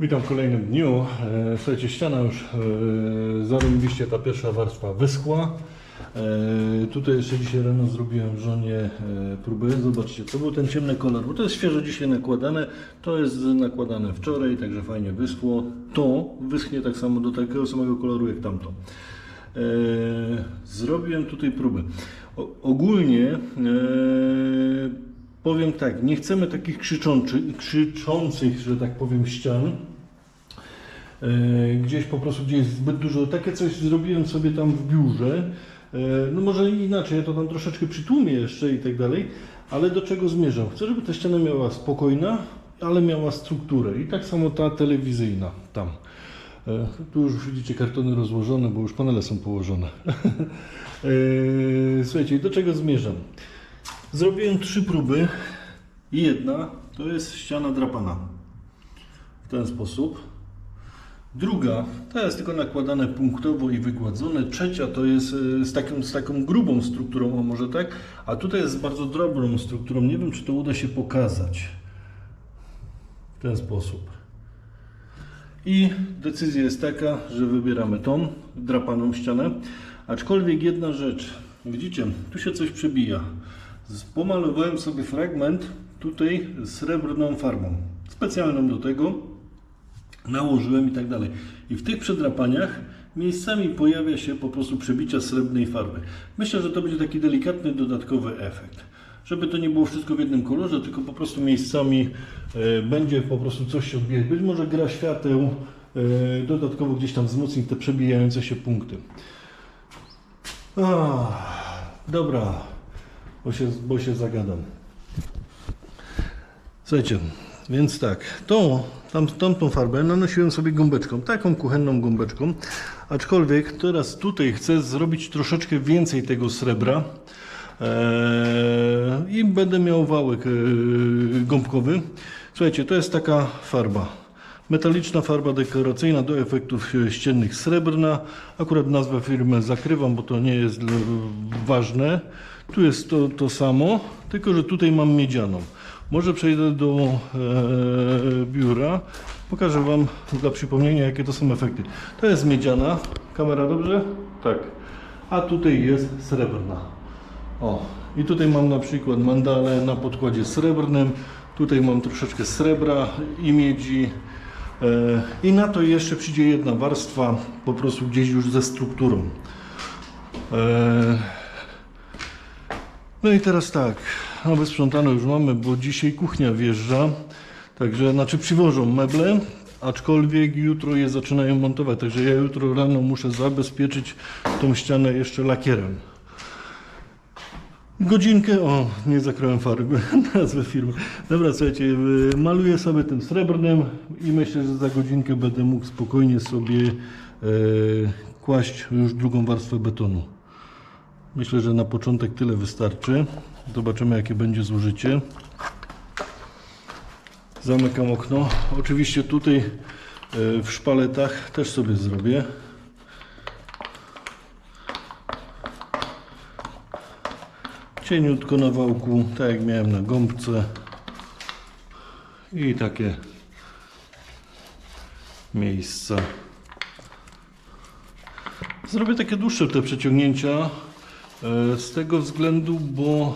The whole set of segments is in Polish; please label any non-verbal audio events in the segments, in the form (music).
Witam w kolejnym dniu. E, Słuchajcie, ściana już e, zarobiliście, ta pierwsza warstwa wyschła. E, Tutaj jeszcze dzisiaj rano zrobiłem żonie próbę. Zobaczcie, to był ten ciemny kolor, bo to jest świeżo dzisiaj nakładane. To jest nakładane wczoraj, także fajnie wyschło. To wyschnie tak samo do takiego samego koloru jak tamto. Zrobiłem tutaj próbę. Ogólnie powiem tak, nie chcemy takich krzyczący, krzyczących, że tak powiem, ścian. E, Gdzieś po prostu, gdzie jest zbyt dużo. Takie coś zrobiłem sobie tam w biurze. E, No może inaczej, ja to tam troszeczkę przytłumię jeszcze i tak dalej. Ale do czego zmierzam? Chcę, żeby ta ściana miała spokojna, ale miała strukturę. I tak samo ta telewizyjna tam. E, Tu już widzicie kartony rozłożone, bo już panele są położone. (laughs) Słuchajcie, do czego zmierzam? Zrobiłem trzy próby i jedna to jest ściana drapana. W ten sposób. Druga to jest tylko nakładane punktowo i wygładzone. Trzecia to jest e, z taką, z taką grubą strukturą, a może tak. A tutaj jest z bardzo drobną strukturą. Nie wiem, czy to uda się pokazać. W ten sposób. I decyzja jest taka, że wybieramy tą drapaną ścianę. Aczkolwiek jedna rzecz, widzicie, tu się coś przebija. Pomalowałem sobie fragment tutaj srebrną farbą, specjalną do tego. Nałożyłem i tak dalej. I w tych przedrapaniach miejscami pojawia się po prostu przebicia srebrnej farby. Myślę, że to będzie taki delikatny dodatkowy efekt. Żeby to nie było wszystko w jednym kolorze, tylko po prostu miejscami e, będzie po prostu coś się odbijać. Być może gra świateł e, dodatkowo gdzieś tam wzmocni te przebijające się punkty. Dobra, bo się, bo się zagadam. Słuchajcie, więc tak, tą, tam, tamtą farbę nanosiłem sobie gąbeczką, taką kuchenną gąbeczką, aczkolwiek teraz tutaj chcę zrobić troszeczkę więcej tego srebra eee, i będę miał wałek eee, gąbkowy. Słuchajcie, to jest taka farba. Metaliczna farba dekoracyjna do efektów e, ściennych srebrna. Akurat nazwę firmy zakrywam, bo to nie jest e, ważne. Tu jest to, to samo, tylko że tutaj mam miedzianą. Może przejdę do e, biura. Pokażę Wam dla przypomnienia, jakie to są efekty. To jest miedziana. Kamera dobrze? Tak. A tutaj jest srebrna. O, i tutaj mam na przykład mandale na podkładzie srebrnym. Tutaj mam troszeczkę srebra i miedzi. E, I na to jeszcze przyjdzie jedna warstwa, po prostu gdzieś już ze strukturą. E, no i teraz tak, no wysprzątane już mamy, bo dzisiaj kuchnia wjeżdża, także, znaczy przywożą meble, aczkolwiek jutro je zaczynają montować, także ja jutro rano muszę zabezpieczyć tą ścianę jeszcze lakierem. Godzinkę, o, nie zakryłem farby, (laughs) nazwę firmy. Dobra, słuchajcie, y, maluję sobie tym srebrnym i myślę, że za godzinkę będę mógł spokojnie sobie e, kłaść już drugą warstwę betonu. Myślę, że na początek tyle wystarczy. Zobaczymy, jakie będzie zużycie. Zamykam okno. Oczywiście tutaj e, w szpaletach też sobie zrobię. Cieniutko na wałku, tak jak miałem na gąbce. I takie miejsca. Zrobię takie dłuższe te przeciągnięcia z tego względu, bo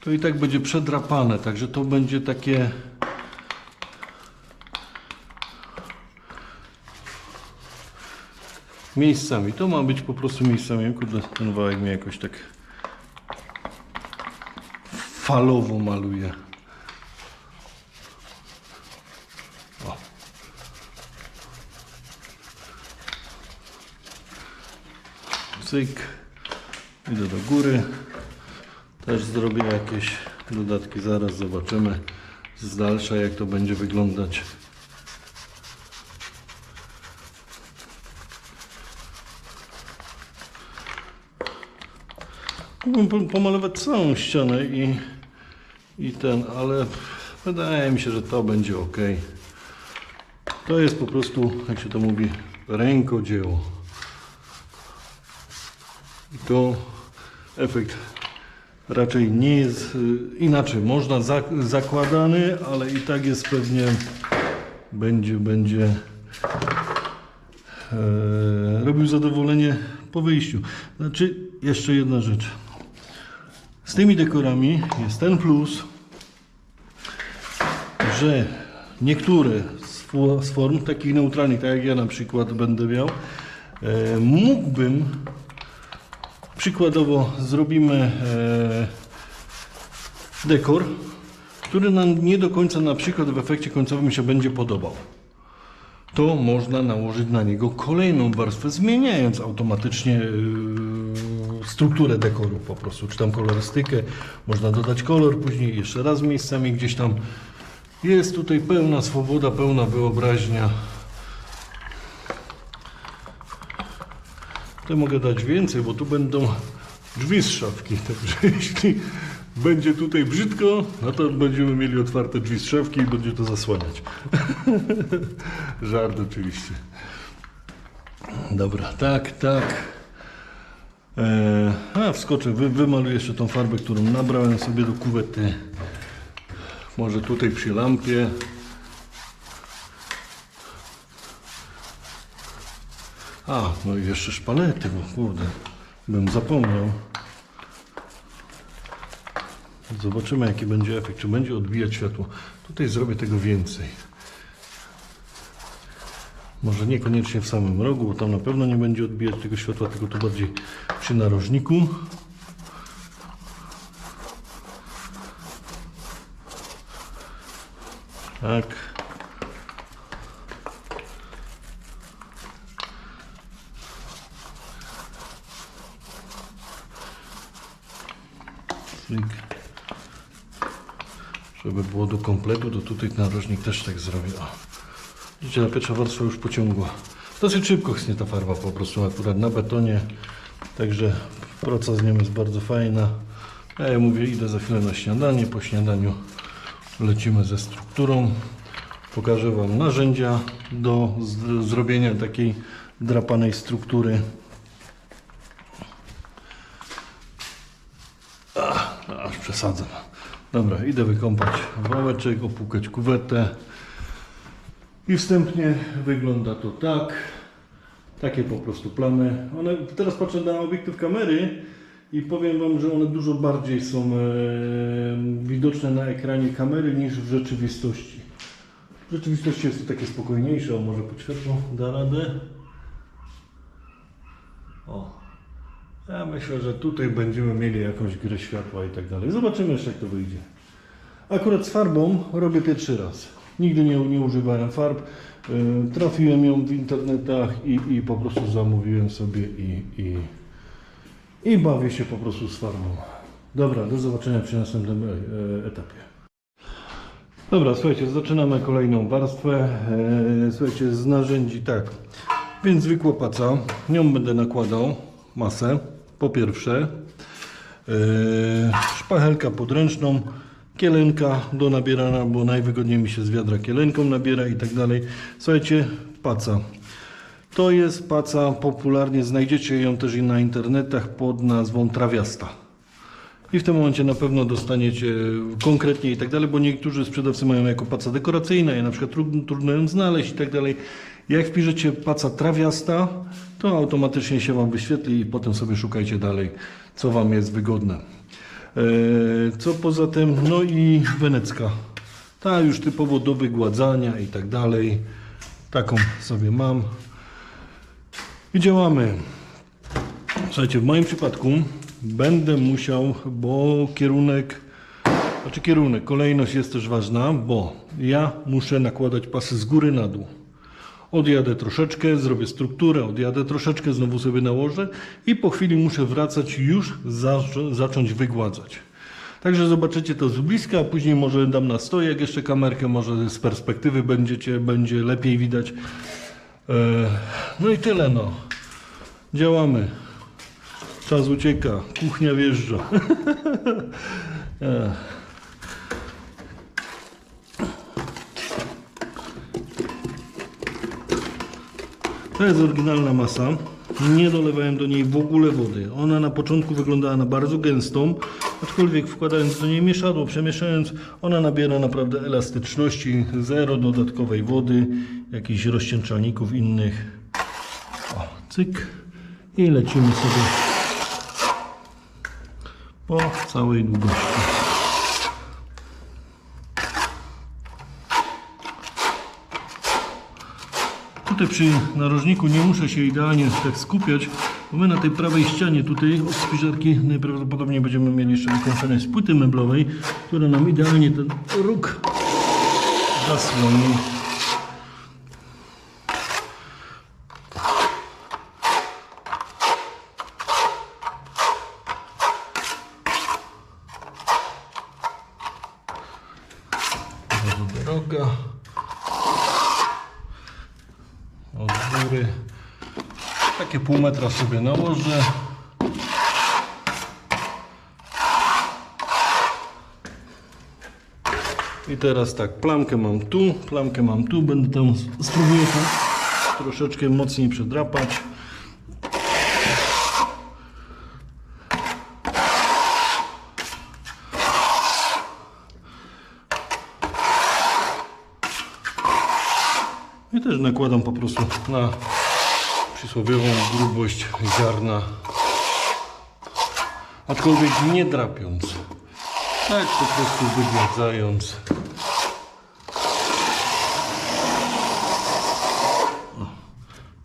to i tak będzie przedrapane, także to będzie takie miejscami. To ma być po prostu miejscami. Kurde, ten wałek mnie jakoś tak falowo maluje. O. Idę do góry. Też zrobię jakieś dodatki. Zaraz zobaczymy z dalsza jak to będzie wyglądać. Mógłbym po- pomalować całą ścianę i, i ten, ale wydaje mi się, że to będzie ok. To jest po prostu, jak się to mówi, rękodzieło. To efekt raczej nie jest y, inaczej. Można zak- zakładany, ale i tak jest pewnie będzie, będzie e, robił zadowolenie po wyjściu. Znaczy, jeszcze jedna rzecz. Z tymi dekorami jest ten plus, że niektóre z form takich neutralnych, tak jak ja na przykład będę miał, e, mógłbym przykładowo zrobimy e, dekor, który nam nie do końca na przykład w efekcie końcowym się będzie podobał. To można nałożyć na niego kolejną warstwę, zmieniając automatycznie yy, strukturę dekoru po prostu, czy tam kolorystykę. Można dodać kolor później, jeszcze raz miejscami gdzieś tam. Jest tutaj pełna swoboda, pełna wyobraźnia. To mogę dać więcej, bo tu będą drzwi z szafki. (laughs) Także jeśli będzie tutaj brzydko, no to będziemy mieli otwarte drzwi z szafki i będzie to zasłaniać. (laughs) Żart oczywiście. Dobra, tak, tak. Eee, a, wskoczę, wy, wymaluję jeszcze tą farbę, którą nabrałem sobie do kuwety. Może tutaj przy lampie. A, no i jeszcze szpalety, bo kurde, bym zapomniał. Zobaczymy jaki będzie efekt, czy będzie odbijać światło. Tutaj zrobię tego więcej. Może niekoniecznie w samym rogu, bo tam na pewno nie będzie odbijać tego światła, tylko tu bardziej przy narożniku. Tak. Cyk. Żeby było do kompletu, to tutaj narożnik też tak zrobię. O. Widzicie, ta pierwsza warstwa już pociągła. Dosyć szybko chnie ta farba po prostu akurat na betonie. Także praca z nią jest bardzo fajna. A ja mówię, idę za chwilę na śniadanie. Po śniadaniu lecimy ze strukturą. Pokażę Wam narzędzia do zrobienia takiej drapanej struktury. Przesadzam. Dobra, idę wykąpać wałeczek, opłukać kuwetę. I wstępnie wygląda to tak. Takie po prostu plamy. One, teraz patrzę na obiektyw kamery i powiem Wam, że one dużo bardziej są e, widoczne na ekranie kamery niż w rzeczywistości. W rzeczywistości jest to takie spokojniejsze, o może pod światło da radę. O. Ja myślę, że tutaj będziemy mieli jakąś grę światła i tak dalej. Zobaczymy jeszcze jak to wyjdzie. Akurat z farbą robię pierwszy raz. Nigdy nie, nie używałem farb. Yy, Trafiłem ją w internetach i, i po prostu zamówiłem sobie i, i, i bawię się po prostu z farbą. Dobra, do zobaczenia przy następnym e, etapie. Dobra, słuchajcie, zaczynamy kolejną warstwę. E, Słuchajcie, z narzędzi tak. Więc zwykła paca. Nią będę nakładał masę. Po pierwsze, e, szpachelka podręczną, kielenka do nabierania, bo najwygodniej mi się z wiadra kielenką nabiera i tak dalej. Słuchajcie, paca. To jest paca, popularnie znajdziecie ją też i na internetach pod nazwą trawiasta. I w tym momencie na pewno dostaniecie konkretnie i tak dalej, bo niektórzy sprzedawcy mają jako paca dekoracyjna, je na przykład trudno, trudno ją znaleźć i tak dalej. Jak wpiszecie paca trawiasta, to automatycznie się Wam wyświetli i potem sobie szukajcie dalej, co Wam jest wygodne. Eee, Co poza tym, no i wenecka. Ta już typowo do wygładzania i tak dalej. Taką sobie mam. I działamy. Słuchajcie, w moim przypadku będę musiał, bo kierunek, znaczy kierunek, kolejność jest też ważna, bo ja muszę nakładać pasy z góry na dół. Odjadę troszeczkę, zrobię strukturę, odjadę troszeczkę, znowu sobie nałożę i po chwili muszę wracać już zaczą- zacząć wygładzać. Także zobaczycie to z bliska, a później może dam na stojak jeszcze kamerkę, może z perspektywy będziecie, będzie lepiej widać. E, No i tyle no. Działamy. Czas ucieka, kuchnia wjeżdża. (laughs) To jest oryginalna masa. Nie dolewałem do niej w ogóle wody. Ona na początku wyglądała na bardzo gęstą, aczkolwiek wkładając do niej mieszadło, przemieszając, ona nabiera naprawdę elastyczności, zero dodatkowej wody, jakichś rozcieńczalników innych. O, cyk i lecimy sobie po całej długości. Tutaj przy narożniku nie muszę się idealnie tak skupiać, bo my na tej prawej ścianie tutaj od spiżarki najprawdopodobniej będziemy mieli jeszcze wykończone z płyty meblowej, która nam idealnie ten róg zasłoni. Bardzo droga. Od góry. Takie pół metra sobie nałożę. I teraz tak, plamkę mam tu, plamkę mam tu, będę tam spróbuję tam troszeczkę mocniej przedrapać. I też nakładam po prostu na przysłowiową grubość ziarna. Aczkolwiek nie drapiąc. Tak po prostu wygładzając.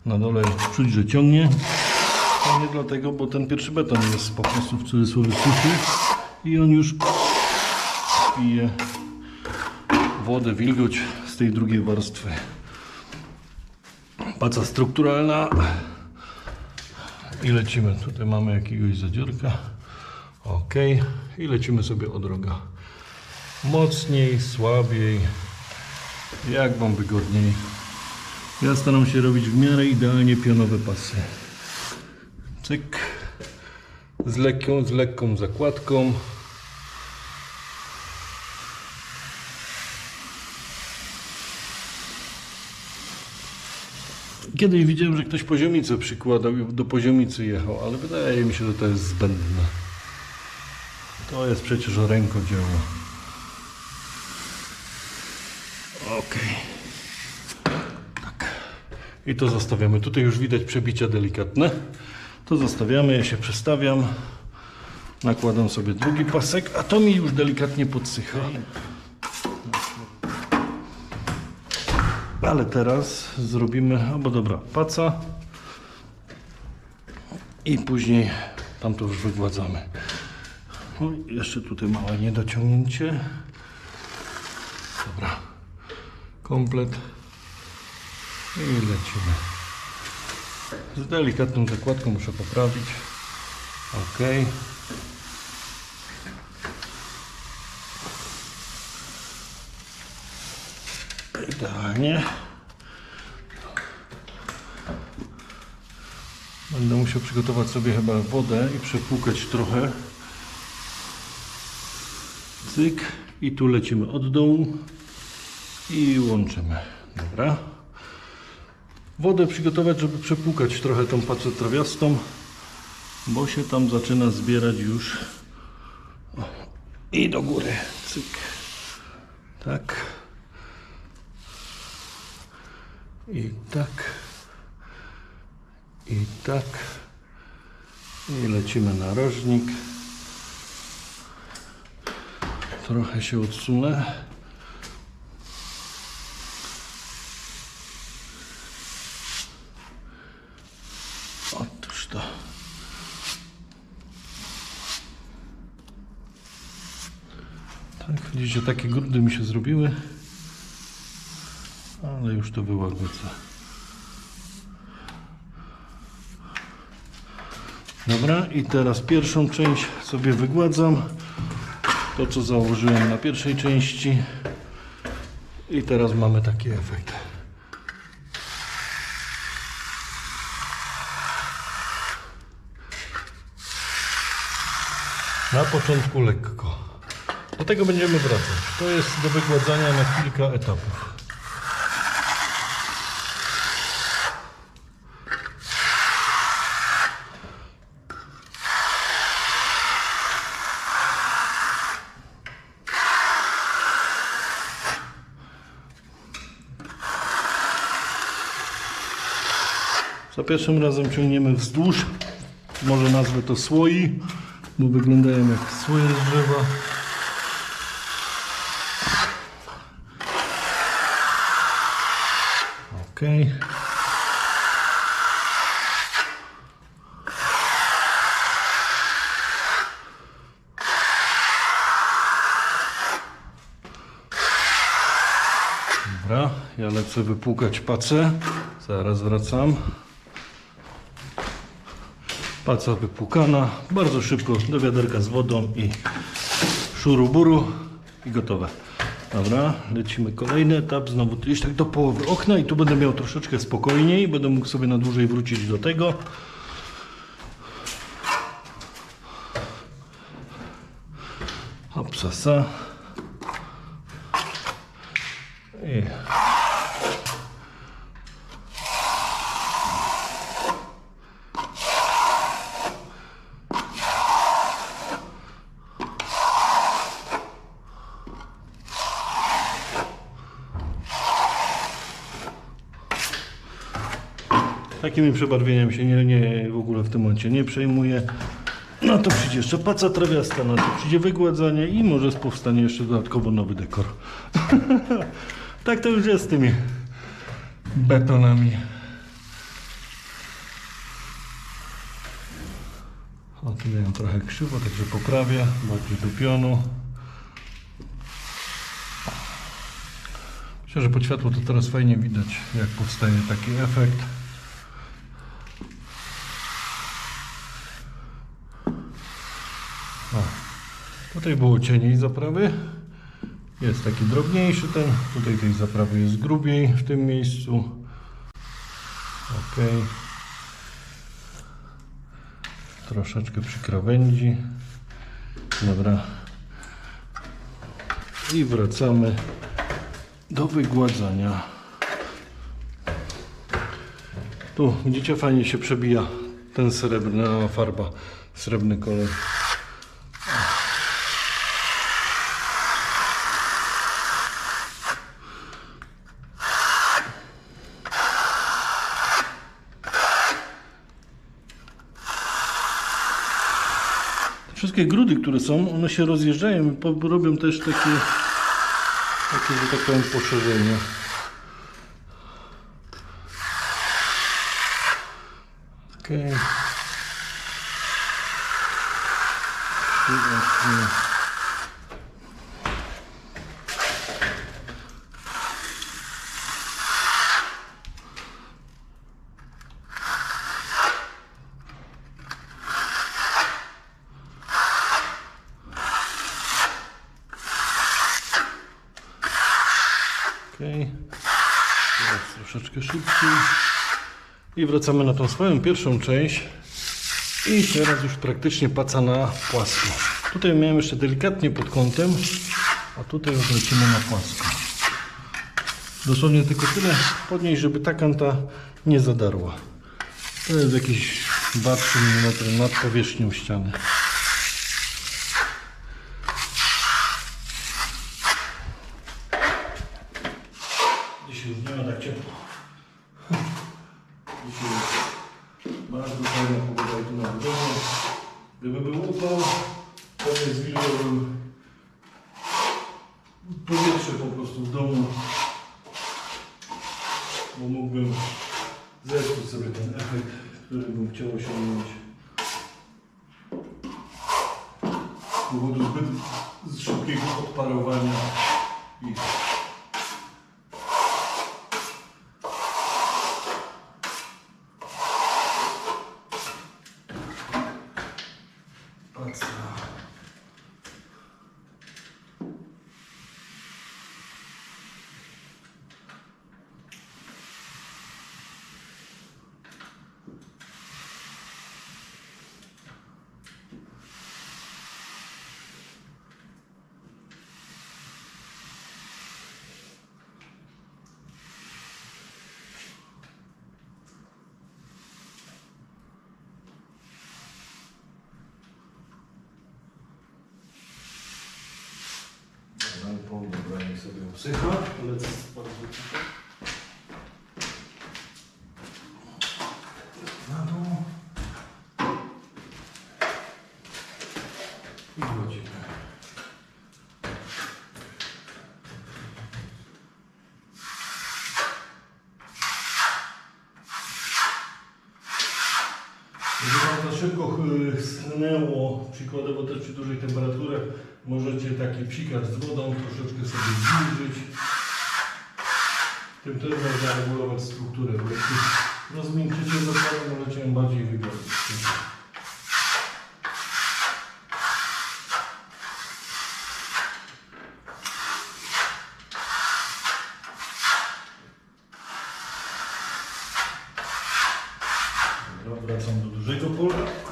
Na dole czuć, że ciągnie. A nie dlatego, bo ten pierwszy beton jest po prostu w cudzysłowie suchy i on już pije wodę, wilgoć z tej drugiej warstwy. Paca strukturalna. I lecimy. Tutaj mamy jakiegoś zadziorka. Ok. I lecimy sobie od roga. Mocniej, słabiej. Jak Wam wygodniej. Ja staram się robić w miarę idealnie pionowe pasy. Cyk. Z lekką, z lekką zakładką. Kiedyś widziałem, że ktoś poziomicę przykładał i do poziomicy jechał, ale wydaje mi się, że to jest zbędne. To jest przecież rękodzieło. Ok. Tak. I to zostawiamy. Tutaj już widać przebicia delikatne. To zostawiamy, ja się przestawiam. Nakładam sobie drugi pasek, a to mi już delikatnie podsycha. Ale teraz zrobimy, albo dobra, paca i później tam to już wygładzamy. O, jeszcze tutaj małe niedociągnięcie. Dobra, komplet i lecimy. Z delikatną zakładką muszę poprawić. Ok. Idealnie. Będę musiał przygotować sobie chyba wodę i przepłukać trochę. Cyk. I tu lecimy od dołu i łączymy. Dobra. Wodę przygotować, żeby przepłukać trochę tą pacę trawiastą, bo się tam zaczyna zbierać już. O. I do góry. Cyk. Tak. I tak. I tak. I lecimy na rożnik. Trochę się odsunę. Otóż to. Tak, widzicie, takie grudy mi się zrobiły ale już to wyłagodzę. Dobra, i teraz pierwszą część sobie wygładzam. To, co założyłem na pierwszej części. I teraz mamy taki efekt. Na początku lekko. Do tego będziemy wracać. To jest do wygładzania na kilka etapów. Za pierwszym razem ciągniemy wzdłuż. Może nazwę to słoi, bo wyglądają jak słoje z drzewa. Okej. Dobra, ja lecę wypłukać pacę. Zaraz wracam. Paca wypłukana. Bardzo szybko do wiaderka z wodą i szuruburu i gotowe. Dobra, lecimy kolejny etap. Znowu gdzieś tak do połowy okna i tu będę miał troszeczkę spokojniej. Będę mógł sobie na dłużej wrócić do tego. Hopsasa. I Takimi przebarwieniem się nie, nie, w ogóle w tym momencie nie przejmuję. No to przyjdzie jeszcze paca trawiasta, na to przyjdzie wygładzanie i może powstanie jeszcze dodatkowo nowy dekor. (laughs) tak to już jest z tymi betonami. O, tutaj ją trochę krzywo, także poprawię, bardziej do pionu. Myślę, że pod światło to teraz fajnie widać, jak powstaje taki efekt. Tutaj było cieniej zaprawy. Jest taki drobniejszy ten. Tutaj tej zaprawy jest grubiej w tym miejscu. Ok. Troszeczkę przy krawędzi. Dobra. I wracamy do wygładzania. Tu widzicie fajnie się przebija ten srebrna farba, srebrny kolor. Wszystkie grudy, które są, one się rozjeżdżają i robią też takie, takie, że tak powiem, poszerzenie. Okej. I właśnie. Okej. Teraz troszeczkę szybciej. I wracamy na tą swoją pierwszą część. I teraz już praktycznie paca na płasko. Tutaj miałem jeszcze delikatnie pod kątem, a tutaj już na płasko. Dosłownie tylko tyle podnieść, żeby ta kanta nie zadarła. To jest jakieś 2-3 mm nad powierzchnią ściany. Dzisiaj już nie ma tak ciepło. Dzisiaj jest bardzo fajna pogoda i tu na domu. Gdyby był upał, pewnie zwilżałbym powietrze po prostu w domu. Bo mógłbym zepsuć sobie ten efekt, który bym chciał osiągnąć. Z powodu zbyt szybkiego odparowania i Paca. Lampą, dobra, niech sobie usycha. Z bardzo Żeby Wam to szybko y, schnęło, przykładowo też przy dużych temperaturach, możecie taki psikacz z wodą troszeczkę sobie zbliżyć. Tym też można regulować strukturę, bo jeśli rozmiękczycie dokładnie, możecie ją bardziej wygolić. Dobra, wracam do dużego pola.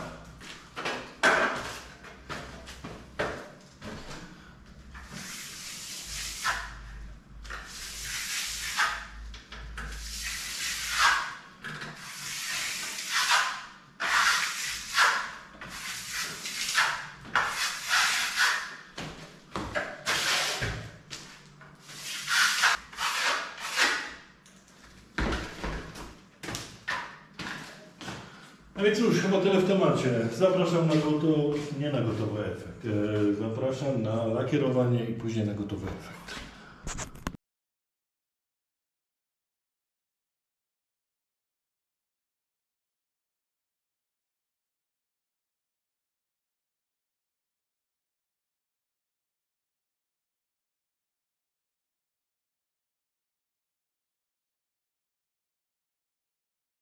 No więc cóż, chyba tyle w temacie. Zapraszam na gotowy, nie na gotowy efekt. e, Zapraszam na lakierowanie i później na gotowy efekt.